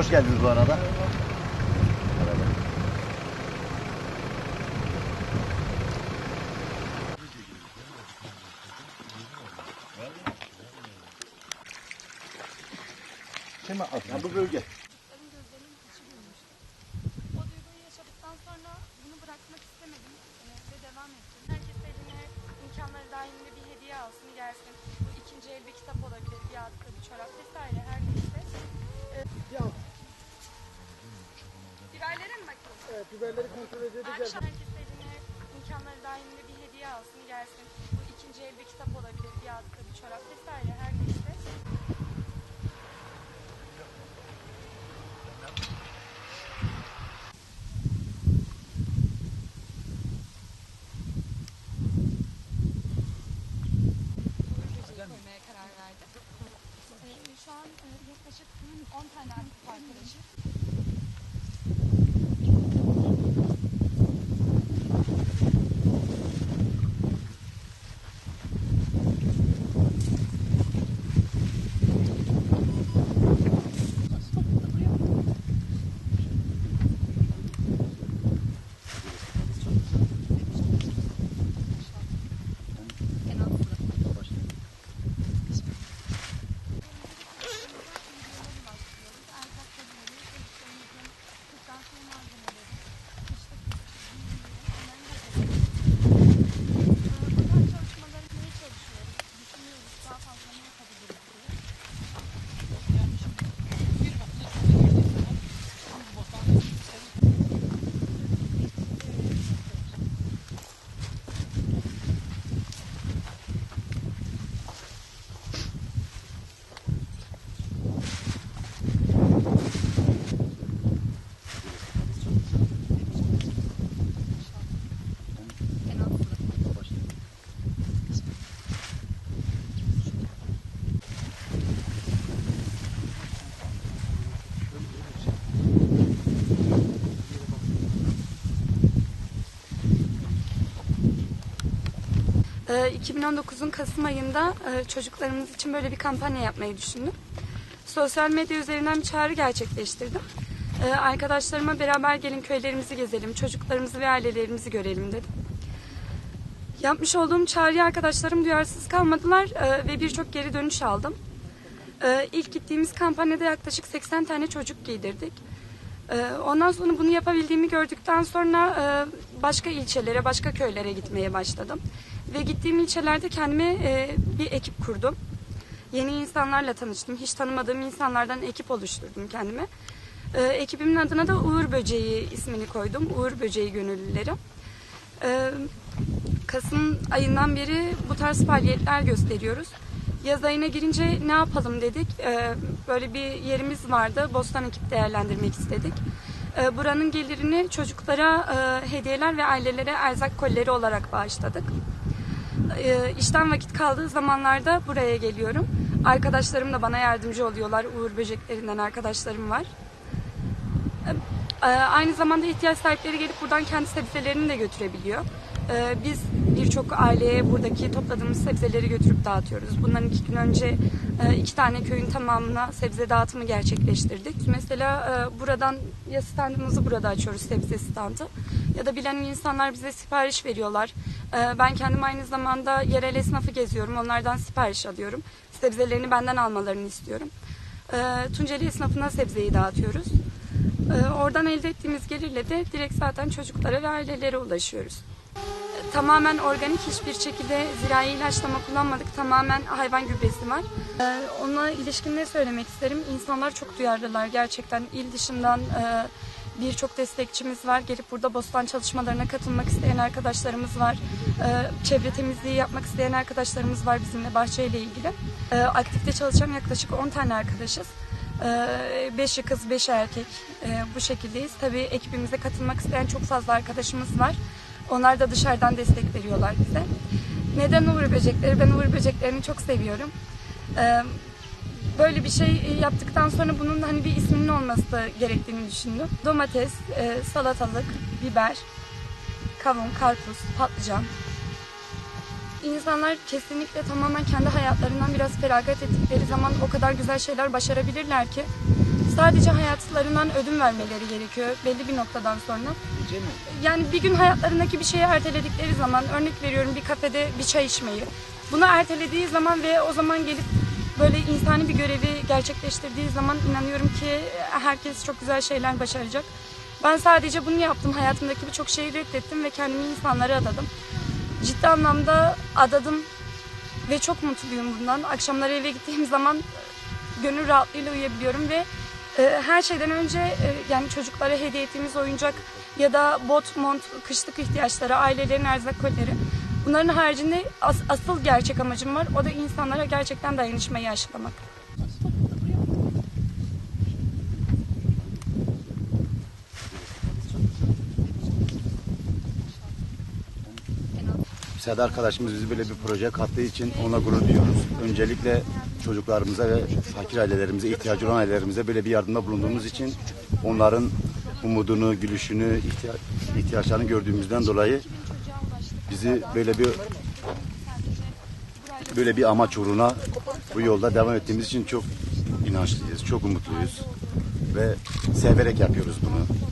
Hoş geldiniz bu arada. Şimdi ha, bu bölge. Çocukların gözlerinin içi büyümüştü. O duyguyu yaşadıktan sonra bunu bırakmak istemedim ve devam ettim. Herkes eline imkanları dahilinde bir hediye alsın gelsin. Bu ikinci el bir kitap olabilir, bir atkı, bir çorap vesaire her neyse. Ya, evet, biberleri kontrol edeceğiz. Akşam herkes eline imkanları dahilinde bir hediye alsın gelsin. Bu ikinci el bir kitap olabilir, bir atkı, bir çorap vesaire her neyse. koymaya karar verdim. Ee, şu an e, yaklaşık 10 tane arkadaşım. Ee, 2019'un Kasım ayında e, çocuklarımız için böyle bir kampanya yapmayı düşündüm. Sosyal medya üzerinden bir çağrı gerçekleştirdim. Ee, Arkadaşlarıma beraber gelin köylerimizi gezelim, çocuklarımızı ve ailelerimizi görelim dedim. Yapmış olduğum çağrıya arkadaşlarım duyarsız kalmadılar e, ve birçok geri dönüş aldım. Ee, İlk gittiğimiz kampanyada yaklaşık 80 tane çocuk giydirdik. Ee, Ondan sonra bunu yapabildiğimi gördükten sonra e, başka ilçelere, başka köylere gitmeye başladım. Ve gittiğim ilçelerde kendime e, bir ekip kurdum. Yeni insanlarla tanıştım. Hiç tanımadığım insanlardan ekip oluşturdum kendime. E, Ekibimin adına da Uğur Böceği ismini koydum. Uğur Böceği Gönüllüleri. E, Kasım ayından beri bu tarz faaliyetler gösteriyoruz. Yaz ayına girince ne yapalım dedik. Ee, böyle bir yerimiz vardı. Bostan ekip değerlendirmek istedik. Ee, buranın gelirini çocuklara e, hediyeler ve ailelere erzak kolleri olarak bağışladık. Ee, işten vakit kaldığı zamanlarda buraya geliyorum. Arkadaşlarım da bana yardımcı oluyorlar. Uğur Böceklerinden arkadaşlarım var. Ee, Aynı zamanda ihtiyaç sahipleri gelip buradan kendi sebzelerini de götürebiliyor. Ee, Biz birçok aileye buradaki topladığımız sebzeleri götürüp dağıtıyoruz. Bundan iki gün önce e, iki tane köyün tamamına sebze dağıtımı gerçekleştirdik. Mesela e, buradan ya standımızı burada açıyoruz sebze standı ya da bilen insanlar bize sipariş veriyorlar. Ee, Ben kendim aynı zamanda yerel esnafı geziyorum. Onlardan sipariş alıyorum. Sebzelerini benden almalarını istiyorum. Ee, Tunceli esnafına sebzeyi dağıtıyoruz. Oradan elde ettiğimiz gelirle de direkt zaten çocuklara ve ailelere ulaşıyoruz. Ee, Tamamen organik hiçbir şekilde zirai ilaçlama kullanmadık. Tamamen hayvan gübresi var. Ee, Onunla ilişkin ne söylemek isterim? İnsanlar çok duyarlılar gerçekten. İl dışından e, birçok destekçimiz var. Gelip burada bostan çalışmalarına katılmak isteyen arkadaşlarımız var. Ee, Çevre temizliği yapmak isteyen arkadaşlarımız var bizimle bahçeyle ilgili. Ee, Aktifte çalışan yaklaşık 10 tane arkadaşız. 5 kız, 5 erkek Ee, bu şekildeyiz. Tabii ekibimize katılmak isteyen çok fazla arkadaşımız var. Onlar da dışarıdan destek veriyorlar bize. Neden uğur böcekleri? Ben uğur böceklerini çok seviyorum. Ee, Böyle bir şey yaptıktan sonra bunun hani bir isminin olması da gerektiğini düşündüm. Domates, e, salatalık, biber, kavun, karpuz, patlıcan. İnsanlar kesinlikle tamamen kendi hayatlarından biraz feragat ettikleri zaman o kadar güzel şeyler başarabilirler ki sadece hayatlarından ödün vermeleri gerekiyor belli bir noktadan sonra. Yani bir gün hayatlarındaki bir şeyi erteledikleri zaman örnek veriyorum bir kafede bir çay içmeyi. Bunu ertelediği zaman ve o zaman gelip böyle insani bir görevi gerçekleştirdiği zaman inanıyorum ki herkes çok güzel şeyler başaracak. Ben sadece bunu yaptım. Hayatımdaki birçok şeyi reddettim ve kendimi insanlara adadım. Ciddi anlamda adadım ve çok mutluyum bundan. Akşamları eve gittiğim zaman e, gönül rahatlığıyla uyuyabiliyorum ve e, her şeyden önce e, yani çocuklara hediye ettiğimiz oyuncak ya da bot, mont, kışlık ihtiyaçları, ailelerin erzak kolileri. Bunların haricinde as- asıl gerçek amacım var. O da insanlara gerçekten dayanışmayı aşılamak. Seda arkadaşımız bizi böyle bir proje kattığı için ona gurur duyuyoruz. Öncelikle çocuklarımıza ve fakir ailelerimize, ihtiyacı olan ailelerimize böyle bir yardımda bulunduğumuz için onların umudunu, gülüşünü, ihtiya- ihtiyaçlarını gördüğümüzden dolayı bizi böyle bir böyle bir amaç uğruna bu yolda devam ettiğimiz için çok inançlıyız, çok umutluyuz ve severek yapıyoruz bunu.